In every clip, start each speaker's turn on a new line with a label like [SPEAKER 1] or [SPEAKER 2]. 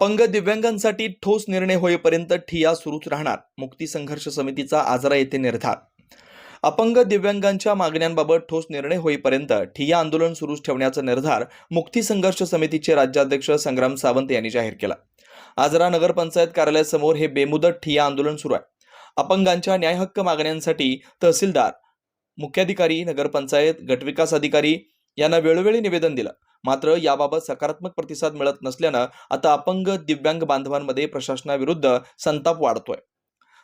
[SPEAKER 1] अपंग दिव्यांगांसाठी ठोस निर्णय होईपर्यंत ठिया सुरूच राहणार मुक्ती संघर्ष समितीचा आजरा येथे निर्धार. अपंग दिव्यांगांच्या मागण्यांबाबत ठोस निर्णय होईपर्यंत ठिय्या आंदोलन सुरूच ठेवण्याचा निर्धार मुक्ती संघर्ष समितीचे राज्याध्यक्ष संग्राम सावंत यांनी जाहीर केला. आजरा नगरपंचायत कार्यालयासमोर हे बेमुदत ठिय्या आंदोलन सुरू आहे. अपंगांच्या न्यायहक्क मागण्यांसाठी तहसीलदार मुख्याधिकारी नगरपंचायत गटविकास अधिकारी यांना वेळोवेळी निवेदन दिलं. मात्र याबाबत सकारात्मक प्रतिसाद मिळत नसल्यानं आता अपंग दिव्यांग बांधवांमध्ये प्रशासनाविरुद्ध संताप वाढतोय.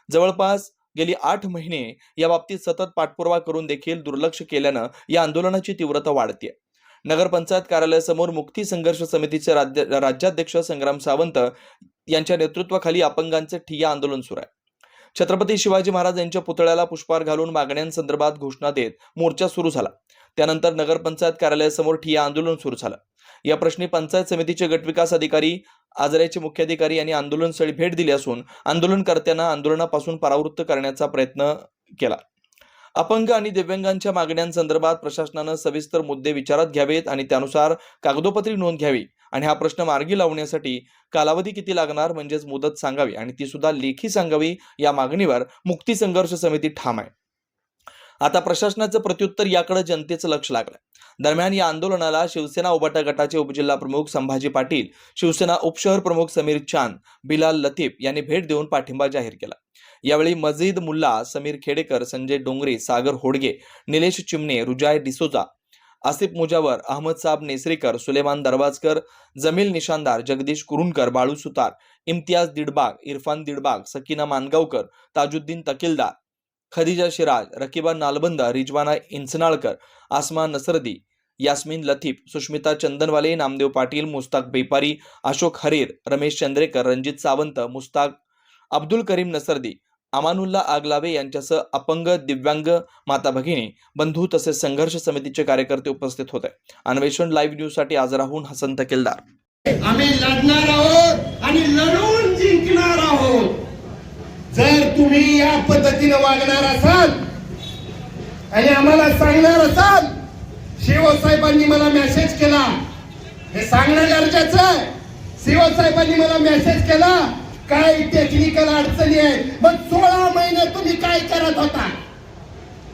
[SPEAKER 1] जवळपास गेली आठ महिने या बाबतीत सतत पाठपुरावा करून देखील दुर्लक्ष केल्यानं या आंदोलनाची तीव्रता वाढते नगरपंचायत कार्यालयासमोर मुक्ती संघर्ष समितीचे राज्य राज्याध्यक्ष संग्राम सावंत यांच्या नेतृत्वाखाली अपंगांचे ठिय्या आंदोलन सुरू आहे. छत्रपती शिवाजी महाराज यांच्या पुतळ्याला पुष्पहार घालून मागण्यांसंदर्भात घोषणा देत मोर्चा सुरू झाला. त्यानंतर नगरपंचायत कार्यालयासमोर ठिय्या आंदोलन सुरू झालं. या प्रश्नी पंचायत समितीचे गटविकास अधिकारी आजऱ्याचे मुख्याधिकारी यांनी आंदोलनस्थळी भेट दिली असून आंदोलनकर्त्यांना आंदोलनापासून परावृत्त करण्याचा प्रयत्न केला. अपंग आणि दिव्यांगांच्या मागण्यांसंदर्भात प्रशासनानं सविस्तर मुद्दे विचारात घ्यावेत आणि त्यानुसार कागदोपत्री नोंद घ्यावी आणि हा प्रश्न मार्गी लावण्यासाठी कालावधी किती लागणार म्हणजेच मुदत सांगावी आणि ती सुद्धा लेखी सांगावी या मागणीवर मुक्ती संघर्ष समिती ठाम आहे. आता प्रशासनाचं प्रत्युत्तर याकडे जनतेचं लक्ष लागलं दरम्यान या आंदोलनाला शिवसेना उबाटा गटाचे उपजिल्हा प्रमुख संभाजी पाटील शिवसेना उपशहर प्रमुख समीर चांद बिलाल लतीफ यांनी भेट देऊन पाठिंबा जाहीर केला. यावेळी मजीद मुल्ला समीर खेडेकर संजय डोंगरे सागर होडगे निलेश चिमणे रुजाय डिसोजा आसिफ मुजावर अहमद साहब नेसरीकर सुलेमान दरवाजकर जमील निशानदार जगदीश कुरुणकर बाळू सुतार इम्तियाज दिडबाग इरफान दिडबाग सकीना मानगावकर ताजुद्दीन तकिलदार खदिजा शिराज रकिबा नालबंदा रिजवाना इंचनाळकर आसमा नसरदी यास्मिन लतीफ सुष्मिता चंदनवाले नामदेव पाटील मुस्ताक बेपारी अशोक हरीर रमेश चंद्रेकर रणजित सावंत मुस्ताक अब्दुल करीम नसरदी अमानुल्ला आगलावे यांच्यासह अपंग दिव्यांग माता भगिनी बंधू तसेच संघर्ष समितीचे कार्यकर्ते उपस्थित होते. अन्वेषण लाईव्ह न्यूजसाठी आजराहून हसन केलदार.
[SPEAKER 2] आम्ही लढणार आहोत आणि लढून जिंकणार आहोत. जर तुम्ही या पद्धतीने वागणार असाल आणि आम्हाला सांगणार असाल शिवसाहेबांनी मला मेसेज केला. हे सांगणं गरजेचं आहे. शिवसाहेबांनी मला मेसेज केला काय टेक्निकल अडचणी आहेत? मग सोळा महिने तुम्ही काय करत होता?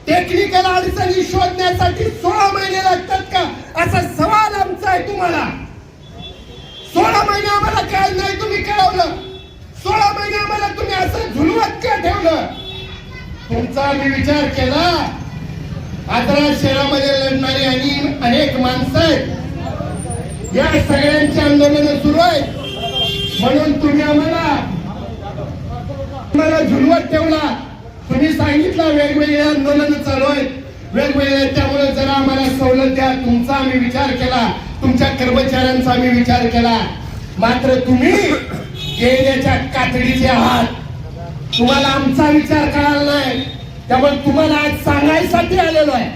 [SPEAKER 2] टेक्निकल अडचणी शोधण्यासाठी सोळा महिने लागतात का? असा सवाल आमचा आहे तुम्हाला. सोळा महिने आम्हाला काय नाही तुम्ही कळवलं. सोळा असं झुलवत का ठेवलं. तुमचा आम्ही विचार केला. आदरा शहरामध्ये लढणारी आणि अनेक माणसं आहेत. या सगळ्यांची आंदोलन सुरू आहेत. म्हणून तुम्ही आम्हाला तुम्हाला झुलवत ठेवला. तुम्ही सांगितलं वेगवेगळे आंदोलन चालू आहेत. वेगवेगळे त्यामुळे जरा आम्हाला सवलत द्या. तुमचा आम्ही विचार केला. तुमच्या कर्मचाऱ्यांचा आम्ही विचार केला. मात्र तुम्ही कातडीचे आहात. तुम्हाला आमचा विचार करायला नाही. त्यामुळे तुम्हाला आज सांगायसाठी आलेलो आहे.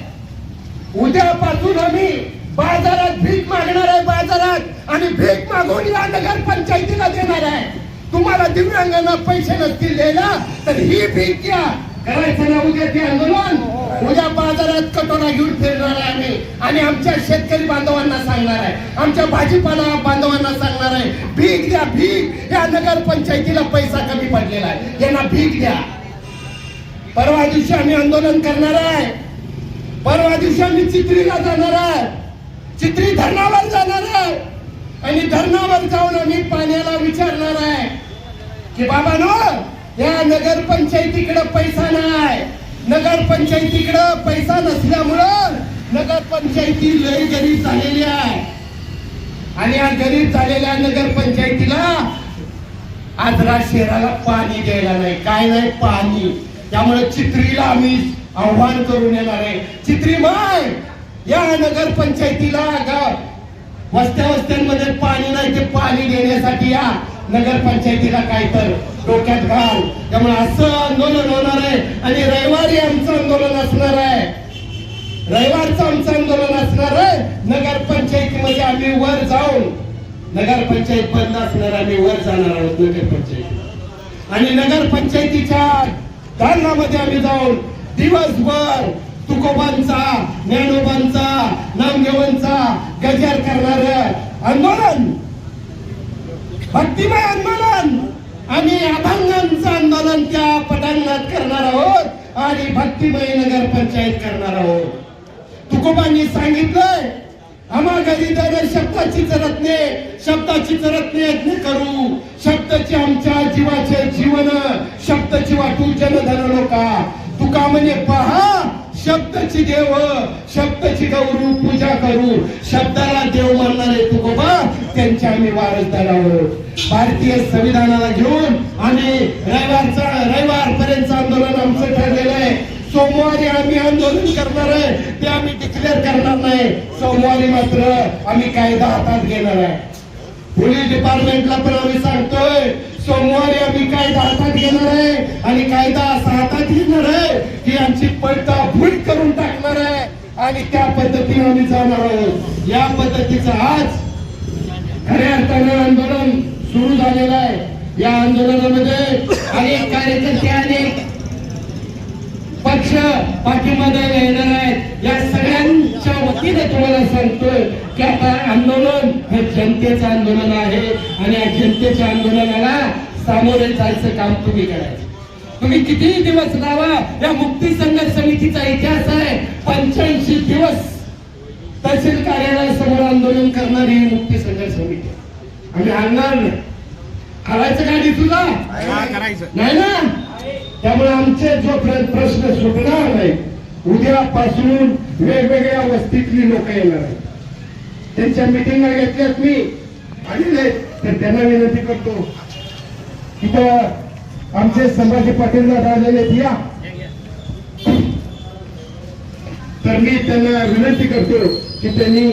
[SPEAKER 2] उद्यापासून आम्ही बाजारात भीक मागणार आहे बाजारात. आणि भीक मागून या नगर पंचायतीला देणार आहे. तुम्हाला दिव्यांगांना पैसे नसतील द्यायला तर ही भीक घ्या. करायचं ना उद्या ते आंदोलन. उद्या बाजारात कटोरा घेऊन फिरणार आहे आम्ही. आणि आमच्या शेतकरी बांधवांना सांगणार आहे. आमच्या भाजीपाला बांधवांना सांगणार आहे भीक द्या भीक. या नगर पंचायतीला पैसा कमी पडलेला आहे. यांना भीक द्या. परवा दिवशी आम्ही आंदोलन करणार आहे. परवा दिवशी आम्ही चित्रीला जाणार आहे. चित्री धरणावर जाणार आहे. आणि धरणावर जाऊन आम्ही पाण्याला विचारणार आहे की बाबा नो या नगर पंचायतीकडे पैसा नाही. नगरपंचायतीकडं पैसा नसल्यामुळं नगर पंचायती लय गरीब झालेली आहे. आणि या गरीब झालेल्या नगर पंचायतीला आजरा शहराला पाणी द्यायला नाही. काय नाही? पाणी. त्यामुळे चित्रीला आम्ही आव्हान करून येणार आहे. चित्री माय या नगर पंचायतीला गाव वस्त्या वस्त्यांमध्ये पाणी नाही ते पाणी देण्यासाठी या. नगरपंचायतीला काय तर डोक्यात घाल. त्यामुळे असं आंदोलन होणार आहे आणि रविवारी आमचं आंदोलन असणार आहे. रविवारचं आमचं आंदोलन असणार आहे. नगरपंचायतीमध्ये आम्ही वर जाऊन नगरपंचायत बंद असणार आम्ही वर जाणार आहोत नगर आणि नगरपंचायतीच्या दालनामध्ये आम्ही जाऊन दिवसभर तुकोबांचा ज्ञानोबांचा नामदेवांचा गजर करणार आंदोलन! भक्तिमय आंदोलन आम्ही अभंगांचं आंदोलन त्या पटांगणात करणार आहोत आणि भक्तिमय नगर पंचायत करणार आहोत. तुकोबांनी सांगितलंय आम्हा घरी जाणं शब्दाची रत्ने शब्दाची रत्ने यज्ञ करू. शब्दाची आमच्या जीवाचे जीवन शब्दाची वाटू जनधन लोका. तुका म्हणे पहा शब्दची देव शब्दची गौरू पूजा करू. शब्दाला देव मानणारे तुकोबा त्यांच्या आम्ही वारसदार आहोत भारतीय संविधानाला घेऊन आम्ही रविवारचा रविवार पर्यंत आंदोलन आमचं ठरलेलं आहे. सोमवारी आम्ही आंदोलन करणार आहे ते आम्ही डिक्लेअर करणार नाही. सोमवारी मात्र आम्ही कायदा हातात घेणार आहे. पोलीस डिपार्टमेंटला पण आम्ही सांगतोय सोमवारी कायदा हातात येणार आहे आणि कायदा असा हातात येणार आहे की आमची पडता फुट करून टाकणार आहे आणि त्या पद्धतीने आम्ही जाणार आहोत. या पद्धतीचं आज खऱ्या अर्थानं आंदोलन सुरू झालेलं आहे. या आंदोलनामध्ये अनेक कार्यकर्ते अनेक पक्ष पाठीमध्ये येणार आहेत. या सगळ्यांच्या वतीने तुम्हाला सांगतोय की आता आंदोलन हे जनतेचं आंदोलन आहे आणि या जनतेच्या आंदोलनाला सामोरे जायचं काम तुम्ही करायचं. तुम्ही कितीही दिवस राहा या मुक्ती संघर्ष समितीचा इतिहास आहे. पंच्याऐंशी दिवस तहसील कार्यालयासमोर आंदोलन करणारी ही मुक्ती संघर्ष समिती आम्ही आणणार नाही. करायचं गाडी तुला? नाही ना? त्यामुळे आमचे जो प्र- प्रश्न सुटणार नाही उद्यापासून वेगवेगळ्या वस्तीतली लोक येणार आहेत. त्यांच्या मिटिंगा घेतल्यात मी. आलेले तर त्यांना विनंती करतो तिथं आमचे संभाजी पाटील आलेले या. तर मी त्यांना विनंती करतो की त्यांनी